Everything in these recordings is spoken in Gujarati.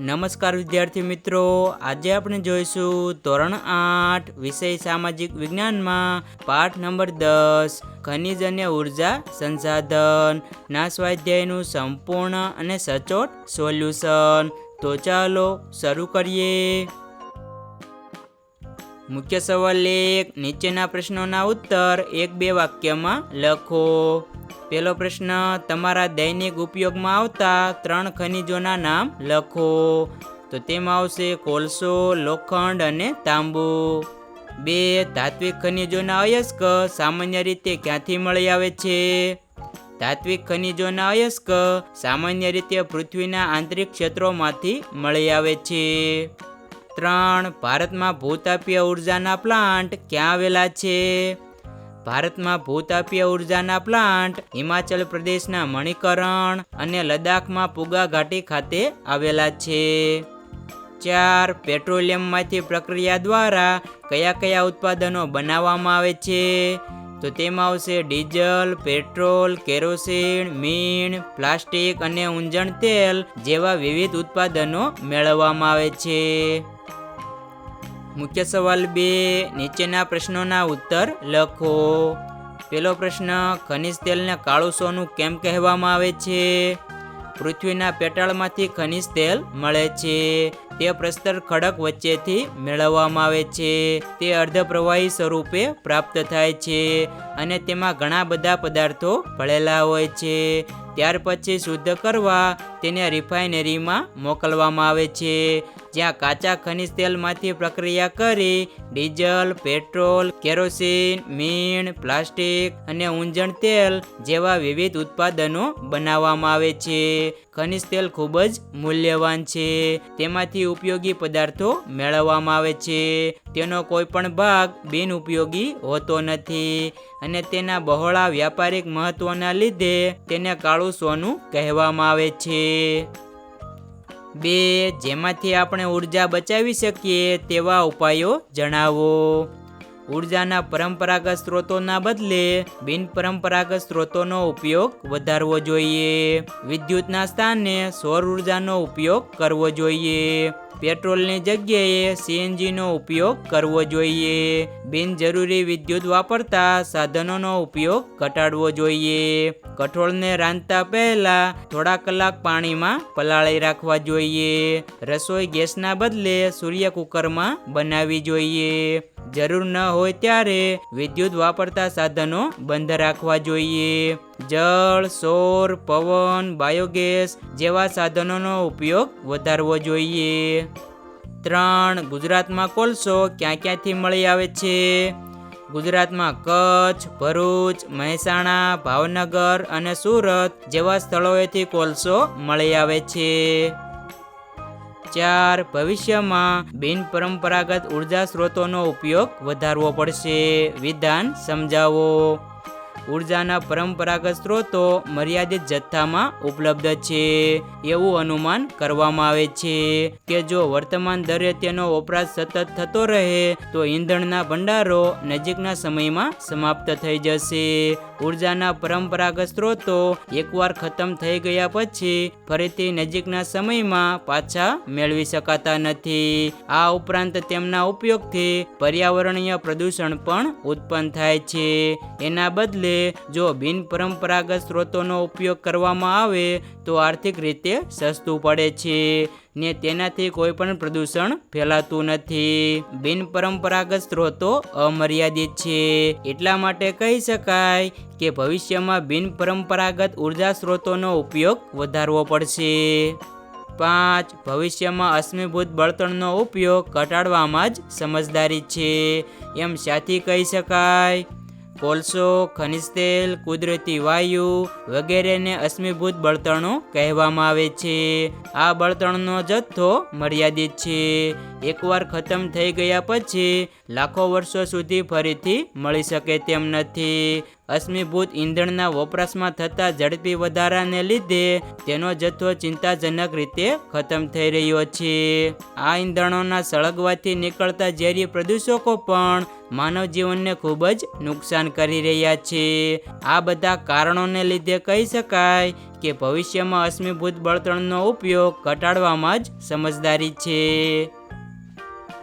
નમસ્કાર વિદ્યાર્થી મિત્રો. આજે આપણે જોઈશું ધોરણ આઠ વિષય સામાજિક વિજ્ઞાનમાં. પાઠ નંબર દસ, ખનિજ અને ઊર્જા સંસાધન. ના સ્વાધ્યાયનું સંપૂર્ણ અને સચોટ સોલ્યુશન. તો ચાલો શરૂ કરીએ. મુખ્ય સવાલ એક, નીચેના પ્રશ્નોના ઉત્તર એક બે વાક્યમાં લખો. પહેલો પ્રશ્ન, તમારા દૈનિક ઉપયોગમાં આવતા ત્રણ ખનિજોના નામ લખો. તો તેમાં આવશે કોલસો, લોખંડ અને તાંબુ. બે, ધાત્વિક ખનિજોના અયસ્ક સામાન્ય રીતે ક્યાંથી મળી આવે છે? ધાત્વિક ખનિજોના અયસ્ક સામાન્ય રીતે પૃથ્વીના આંતરિક ક્ષેત્રોમાંથી મળી આવે છે. ત્રણ, ભારતમાં ભૂતાપીય ઉર્જાના પ્લાન્ટ ક્યાં આવેલા છે? ભારતમાં ભૂતાપીય ઉર્જાના પ્લાન્ટ, હિમાચલ પ્રદેશના મણિકરણ અને લદ્દાખમાં પુગા ઘાટી ખાતે આવેલા છે. ચાર, પેટ્રોલિયમમાંથી પ્રક્રિયા દ્વારા કયા કયા ઉત્પાદનો બનાવવામાં આવે છે? તો તેમાં આવશે ડીઝલ, પેટ્રોલ, કેરોસીન, મીણ, પ્લાસ્ટિક અને ઊંજણ તેલ જેવા વિવિધ ઉત્પાદનો મેળવવામાં આવે છે. મુખ્ય સવાલ બે, નીચેના પ્રશ્નોના ઉત્તર લખો. પેલો પ્રશ્ન, ખનિજ તેલને કાળું સોનું કેમ કહેવામાં આવે છે? પૃથ્વીના પેટાળમાંથી ખનિજ તેલ મળે છે. તે પ્રસ્તર ખડક વચ્ચેથી મેળવવામાં આવે છે. તે અર્ધપ્રવાહી સ્વરૂપે પ્રાપ્ત થાય છે અને તેમાં ઘણા બધા પદાર્થો ભળેલા હોય છે. ત્યાર પછી શુદ્ધ કરવા તેને રિફાઇનરીમાં મોકલવામાં આવે છે. જ્યાં કાચા ખનિજ તેલમાંથી પ્રક્રિયા કરી ડીઝલ, પેટ્રોલ, કેરોસીન, મીણ, પ્લાસ્ટિક અને ઊંજણ તેલ જેવા વિવિધ ઉત્પાદનો બનાવવામાં આવે છે. ખનિજ તેલ ખૂબ જ મૂલ્યવાન છે. તેમાંથી ઉપયોગી પદાર્થો મેળવવામાં આવે છે. તેનો કોઈ પણ ભાગ બિનઉપયોગી હોતો નથી અને તેના બહોળા વ્યાપારિક મહત્વના લીધે તેને કાળું સોનું કહેવામાં આવે છે. બે જેમાંથી આપણે ઊર્જા બચાવી શકીએ તેવા ઉપાયો જણાવો. ઉર્જાના પરંપરાગત સ્ત્રોતોના બદલે બિનપરંપરાગત સ્ત્રોતોનો ઉપયોગ વધારવો જોઈએ. વિદ્યુતના સ્થાને સૌર ઉર્જાનો ઉપયોગ કરવો જોઈએ. પેટ્રોલની જગ્યાએ સીએનજીનો ઉપયોગ કરવો જોઈએ. બિનજરૂરી વિદ્યુત વાપરતા સાધનોનો ઉપયોગ ઘટાડવો જોઈએ. કઠોળને રાંધતા પહેલા થોડા કલાક પાણીમાં પલાળી રાખવા જોઈએ. રસોઈ ગેસના બદલે સૂર્ય કુકરમાં બનાવવી જોઈએ. જરૂર ન હોય ત્યારે વિદ્યુત વાપરતા સાધનો બંધ રાખવા જોઈએ. જળ, સૌર, પવન, બાયોગેસ જેવા સાધનોનો ઉપયોગ વધારવો જોઈએ. ત્રણ, ગુજરાતમાં કોલસો ક્યાં ક્યાંથી મળી આવે છે? ગુજરાતમાં કચ્છ, ભરૂચ, મહેસાણા, ભાવનગર અને સુરત જેવા સ્થળોએથી કોલસો મળી આવે છે. ચાર ભવિષ્યમાં બિનપરંપરાગત ઊર્જા સ્ત્રોતોનો ઉપયોગ વધારવો પડશે. વિધાન સમજાવો. ઉર્જાના પરંપરાગત સ્ત્રોતો મર્યાદિત જથ્થામાં ઉપલબ્ધ છે. એવું અનુમાન કરવામાં આવે છે કે જો વર્તમાન દરે તેનો વપરાશ સતત થતો રહે, તો ઈંધણના ભંડારો નજીકના સમયમાં સમાપ્ત થઈ જશે. ઉર્જાના પરંપરાગત સ્ત્રોતો એકવાર ખતમ થઈ ગયા પછી ફરીથી નજીકના સમયમાં પાછા મેળવી શકાતા નથી. આ ઉપરાંત તેમના ઉપયોગથી પર્યાવરણીય પ્રદૂષણ પણ ઉત્પન્ન થાય છે. એના બદલે જો બિનપરંપરાગત સ્ત્રોતોનો ઉપયોગ કરવામાં આવે તો આર્થિક રીતે સસ્તું પડે છે ને તેનાથી કોઈ પણ પ્રદૂષણ ફેલાતું નથી. બિનપરંપરાગત સ્ત્રોતો અમર્યાદિત છે. એટલા માટે કહી શકાય કે ભવિષ્યમાં બિનપરંપરાગત ઊર્જા સ્ત્રોતોનો ઉપયોગ વધારવો પડશે. પાંચ, ભવિષ્યમાં અશ્મિભૂત બળતણનો ઉપયોગ ઘટાડવામાં જ સમજદારી છે. એમ સાથી કહી શકાય. કોલસો, ખનિજ તેલ, કુદરતી વાયુ વગેરેને અશ્મિભૂત બળતણો કહેવામાં આવે છે. આ બળતણનો જથ્થો મર્યાદિત છે. એકવાર ખતમ થઈ ગયા પછી લાખો વર્ષો સુધી ફરીથી મળી શકે તેમ નથી. અશ્મિભૂત ઈંધણના વપરાશમાં થતા ઝડપી વધારાને લીધે તેનો જથ્થો ચિંતાજનક રીતે ખતમ થઈ રહ્યો છે. આ ઈંધણોના સળગવાથી નીકળતા ઝેરી પ્રદૂષકો પણ માનવ જીવનને ખૂબ જ નુકસાન કરી રહ્યા છે. આ બધા કારણોને લીધે કહી શકાય કે ભવિષ્યમાં અશ્મિભૂત બળતણનો ઉપયોગ ઘટાડવામાં જ સમજદારી છે.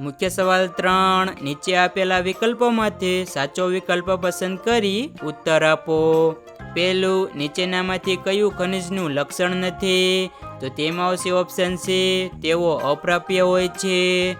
મુખ્ય સવાલ ત્રણ. નીચે આપેલા વિકલ્પોમાંથી સાચો વિકલ્પ પસંદ કરી ઉત્તર આપો. પહેલું, નીચેનામાંથી કયું ખનિજનું લક્ષણ નથી? તો તેમાં આવશે ઓપ્શન છે તેઓ અપ્રાપ્ય હોય છે.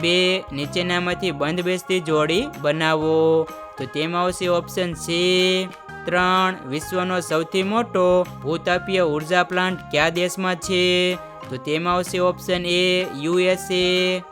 બે, નીચેનામાંથી બંધ બેસતી જોડી બનાવો. તો તેમાં આવશે ઓપ્શન સી ત્રણ, વિશ્વનો સૌથી મોટો ભૂતાપીય ઊર્જા પ્લાન્ટ કયા દેશમાં છે? તો તેમાં આવશે ઓપ્શન એ યુએસએ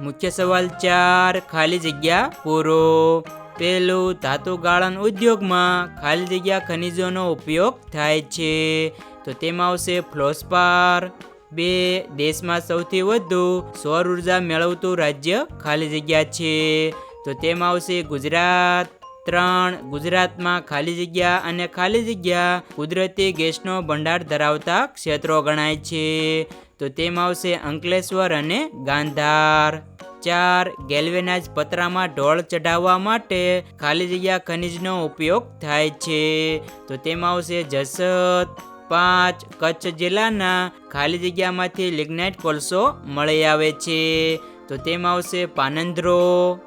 મુખ્ય સવાલ ચાર, ખાલી જગ્યા પૂરો. પહેલું ધાતુ ગાળણ ઉદ્યોગમાં ખાલી જગ્યા ખનિજોનો ઉપયોગ થાય છે. તો તેમાં આવશે ફ્લોસ્પાર બે, દેશમાં સૌથી વધુ સૌર ઊર્જા મેળવતું રાજ્ય ખાલી જગ્યા છે. તો તેમાં આવશે ગુજરાત. ત્રણ, ગુજરાતમાં ખાલી જગ્યા અને ખાલી જગ્યા કુદરતી ગેસનો ભંડાર ધરાવતા ક્ષેત્રો ગણાય છે. તો તેમાં આવશે અંકલેશ્વર અને ગાંધાર. ચાર ગેલ્વેનાઇઝ પતરામાં ઢોળ ચઢાવવા માટે ખાલી જગ્યા ખનિજનો ઉપયોગ થાય છે. તો તેમાં આવશે જસત પાંચ, કચ્છ જિલ્લાના ખાલી જગ્યામાંથી લિગ્નાઇટ કોલસો મળી આવે છે. તો તેમાં આવશે પાનંદ્રો.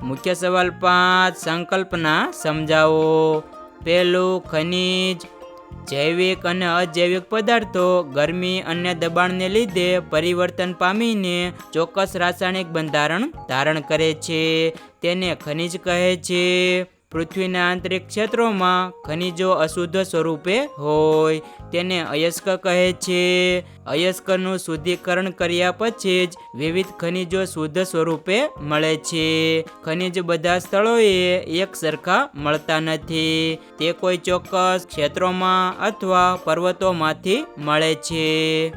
મુખ્ય સવાલ પાંચ, સંકલ્પના સમજાવો. પહેલું, ખનિજ. જૈવિક અને અજૈવિક પદાર્થો, ગરમી અને દબાણને લીધે પરિવર્તન પામીને ચોક્કસ રાસાયણિક બંધારણ ધારણ કરે છે. તેને ખનિજ કહે છે. પૃથ્વીના આંતરિક ક્ષેત્રોમાં ખનિજો અશુદ્ધ સ્વરૂપે હોય. તેને અયસ્ક કહે છે. અયસ્કનું શુદ્ધિકરણ કર્યા પછી જ વિવિધ ખનિજો શુદ્ધ સ્વરૂપે મળે છે. ખનિજ બધા સ્થળોએ એક સરખા મળતા નથી. તે કોઈ ચોક્કસ ક્ષેત્રોમાં અથવા પર્વતોમાંથી મળે છે.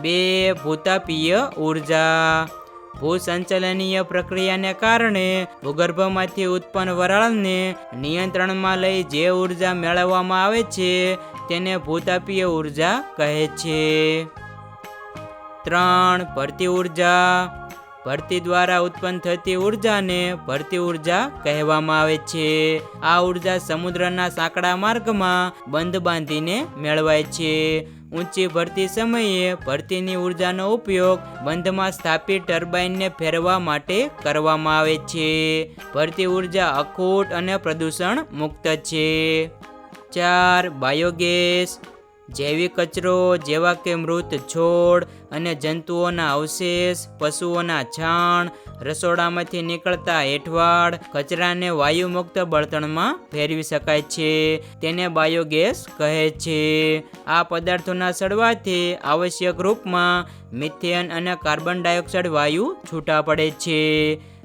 બે ભૂતાપીય ઊર્જા. ભૂસંચલનીય પ્રક્રિયાને કારણે ભૂગર્ભમાંથી ઉત્પન્ન વરાળને નિયંત્રણમાં લઈ જે ઊર્જા મેળવવામાં આવે છે, તેને ભૂતાપીય ઊર્જા કહે છે. ત્રણ, ભરતી ઊર્જા. ભરતી દ્વારા ઉત્પન્ન થતી ઉર્જાને ભરતી ઊર્જા કહેવામાં આવે છે. આ ઊર્જા સમુદ્રના સાંકડા માર્ગમાં બંધ બાંધીને મેળવાય છે. ઊંચી ભરતી સમયે ભરતીની ઉર્જાનો ઉપયોગ બંધમાં સ્થાપિત ટર્બાઇનને ફેરવા માટે કરવામાં આવે છે. ભરતી ઊર્જા અખૂટ અને પ્રદૂષણ મુક્ત છે. ચાર, બાયોગેસ. જૈવિક કચરો જેવા કે મૃત છોડ અને જંતુઓના અવશેષ, પશુઓના છાણ, રસોડામાંથી નીકળતા હેઠવાડ કચરાને વાયુમુક્ત બળતણમાં ફેરવી શકાય છે. તેને બાયોગેસ કહે છે. આ પદાર્થોના સડવાથી આવશ્યક રૂપમાં મિથેન અને કાર્બન ડાયોક્સાઇડ વાયુ છૂટા પડે છે.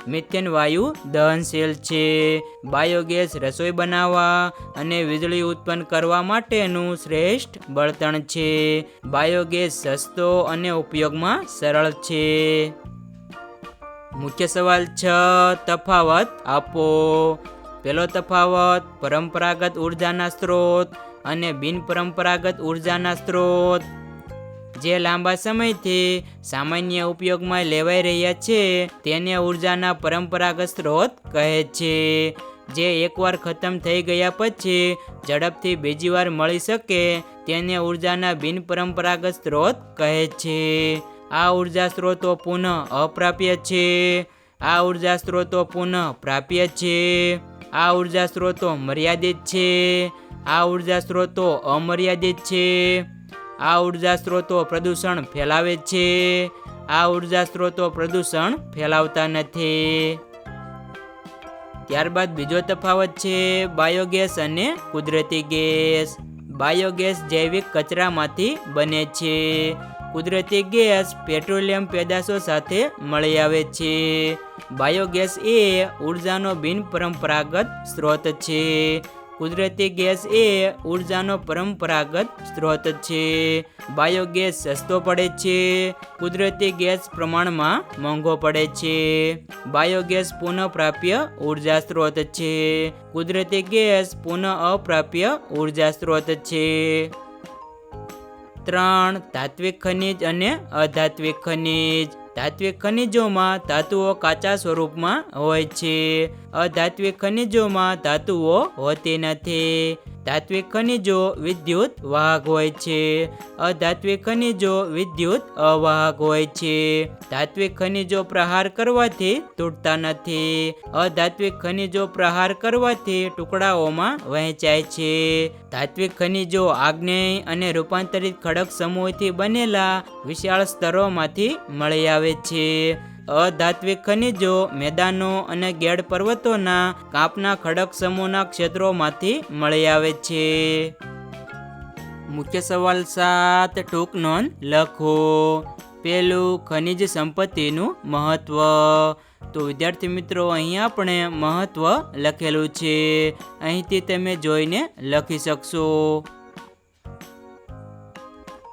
મિથેન વાયુ દહનશીલ છે. બાયોગેસ રસોઈ બનાવવા અને વીજળી ઉત્પન્ન કરવા માટેનું શ્રેષ્ઠ બળતણ છે. બાયોગેસ સસ્તો અને ઉપયોગમાં સરળ છે. મુખ્ય સવાલ છ, તફાવત આપો. પહેલો તફાવત, પરંપરાગત ઉર્જાના સ્ત્રોત અને બિનપરંપરાગત ઉર્જાના સ્ત્રોત. જે લાંબા સમયથી સામાન્ય ઉપયોગમાં લેવાઈ રહ્યા છે, તેને ઉર્જાના પરંપરાગત સ્ત્રોત કહે છે. જે એકવાર ખતમ થઈ ગયા પછી ઝડપથી બીજી વાર મળી શકે, તેને ઉર્જાના બિનપરંપરાગત સ્ત્રોત કહે છે. આ ઊર્જા સ્ત્રોતો પુનઃ અપ્રાપ્ય છે. આ ઊર્જા સ્ત્રોતો પુનઃ પ્રાપ્ય છે. આ ઊર્જા સ્ત્રોતો મર્યાદિત છે. આ ઊર્જા સ્ત્રોતો અમર્યાદિત છે. આ ઊર્જા સ્ત્રોતો પ્રદૂષણ ફેલાવે છે. આ ઊર્જા સ્ત્રોતો પ્રદૂષણ ફેલાવતા નથી. ત્યારબાદ બીજો તફાવત છે બાયોગેસ અને કુદરતી ગેસ. બાયોગેસ જૈવિક કચરામાંથી બને છે. કુદરતી ગેસ પેટ્રોલિયમ પેદાશો સાથે મળી આવે છે. બાયોગેસ એ ઉર્જાનો બિનપરંપરાગત સ્ત્રોત છે. કુદરતી ગેસ એ ઉર્જાનો પરંપરાગત સ્ત્રોત છે. બાયોગેસ સસ્તો પડે છે. કુદરતી ગેસ પ્રમાણમાં મોંઘો પડે છે. બાયોગેસ પુનઃપ્રાપ્ય ઊર્જા સ્ત્રોત છે. કુદરતી ગેસ પુનઃ અપ્રાપ્ય ઊર્જા સ્ત્રોત છે. ત્રણ ધાત્વિક ખનિજ અને અધાત્વિક ખનિજ. ધાત્વિક ખનિજોમાં ધાતુઓ કાચા સ્વરૂપમાં હોય છે. અધાત્વિક ખનિજોમાં ધાતુઓ હોતી નથી. ધાત્વિક ખનિજો વિદ્યુત વાહક હોય છે. અધાત્વિક ખનિજો વિદ્યુત અવાહક હોય છે. ધાત્વિક ખનિજો પ્રહાર કરવાથી તૂટતા નથી. અધાત્વિક ખનિજો પ્રહાર કરવાથી ટુકડાઓમાં વહેંચાય છે. ધાત્વિક ખનિજો આગ્નેય અને રૂપાંતરિત ખડક સમૂહથી બનેલા વિશાળ સ્તરોમાંથી મળી આવે છે. અધાત્વિક ખનિજો, મેદાનો અને ગેડ પર્વતોના કાપના ખડક સમૂહના ક્ષેત્રોમાંથી મળી આવે છે. મુખ્ય સવાલ સાત, ટૂંક નોંધ લખો. પેલું ખનિજ સંપત્તિનું મહત્વ. તો વિદ્યાર્થી મિત્રો, અહીં આપણે મહત્વ લખેલું છે. અહીંથી તમે જોઈને લખી શકશો.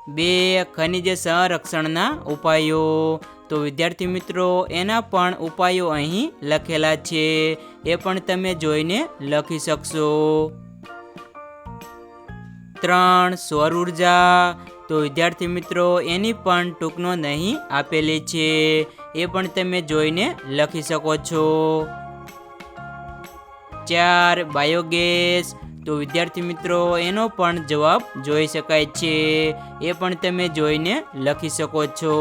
બે, ખનિજ સંરક્ષણના ઉપાયો. તો વિદ્યાર્થી મિત્રો, એના પણ ઉપાયો અહીં લખેલા છે. એ પણ તમે જોઈને લખી શકશો. ત્રણ સૌર ઊર્જા. તો વિદ્યાર્થી મિત્રો, એની પણ ટૂંકનો નહીં આપેલી છે. એ પણ તમે જોઈને લખી શકો છો. ચાર, બાયોગેસ. તો વિદ્યાર્થી મિત્રો, એનો પણ જવાબ જોઈ શકાય છે. એ પણ તમે જોઈને લખી શકો છો.